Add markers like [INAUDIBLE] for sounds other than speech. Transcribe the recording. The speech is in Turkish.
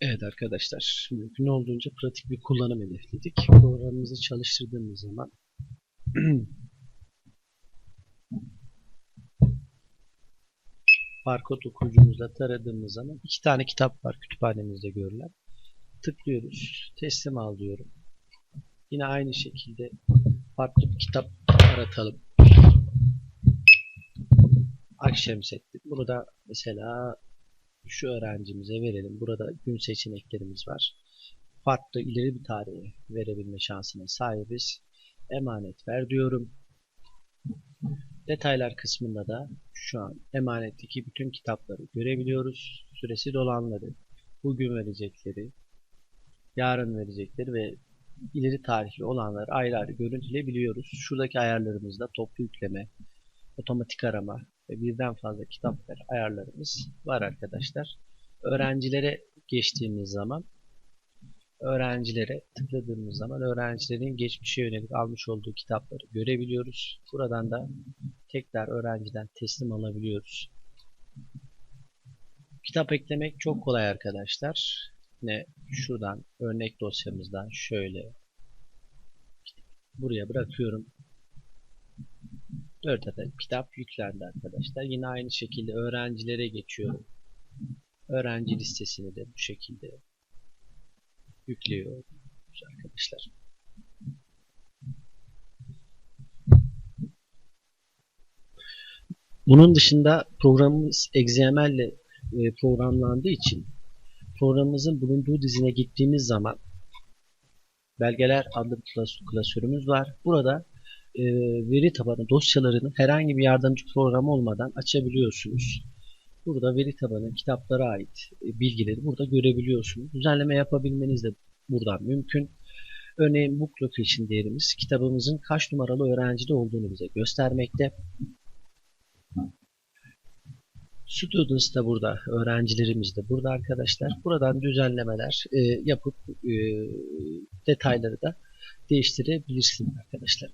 Evet arkadaşlar, mümkün olduğunca pratik bir kullanım hedefledik. Programımızı çalıştırdığımız zaman [CLEARS THROAT] barkod okuyucumuzla taradığımız zaman iki tane kitap var kütüphanemizde görülen. Tıklıyoruz, teslim al diyorum. Yine aynı şekilde farklı bir kitap aratalım. Akşemseddin. Bunu da mesela şu öğrencimize verelim. Burada gün seçeneklerimiz var. Farklı ileri bir tarihe verebilme şansına sahibiz. Emanet ver diyorum. Detaylar kısmında da şu an emanetteki bütün kitapları görebiliyoruz. Süresi dolanları, bugün verecekleri, yarın verecekleri ve ileri tarihli olanları ayrı ayrı görüntüleyebiliyoruz. Şuradaki ayarlarımızda toplu yükleme, otomatik arama ve birden fazla kitap ver ayarlarımız var arkadaşlar. Öğrencilere geçtiğimiz zaman öğrencilere tıkladığımız zaman öğrencilerin geçmişe yönelik almış olduğu kitapları görebiliyoruz. Buradan da tekrar öğrenciden teslim alabiliyoruz. Kitap eklemek çok kolay arkadaşlar. Yine şuradan örnek dosyamızdan şöyle buraya bırakıyorum. 4 adet kitap yüklendi arkadaşlar. Yine aynı şekilde öğrencilere geçiyorum. Öğrenci listesini de bu şekilde yüklüyor arkadaşlar. Bunun dışında programımız XML ile e, programlandığı için programımızın bulunduğu dizine gittiğimiz zaman belgeler adlı klasörümüz var. Burada e, veri tabanı dosyalarını herhangi bir yardımcı program olmadan açabiliyorsunuz. Burada veri tabanı kitaplara ait e, bilgileri burada görebiliyorsunuz. Düzenleme yapabilmeniz de buradan mümkün. Örneğin book location değerimiz kitabımızın kaç numaralı öğrencide olduğunu bize göstermekte. Students da burada, öğrencilerimiz de burada arkadaşlar. Buradan düzenlemeler e, yapıp e, detayları da değiştirebilirsiniz arkadaşlar.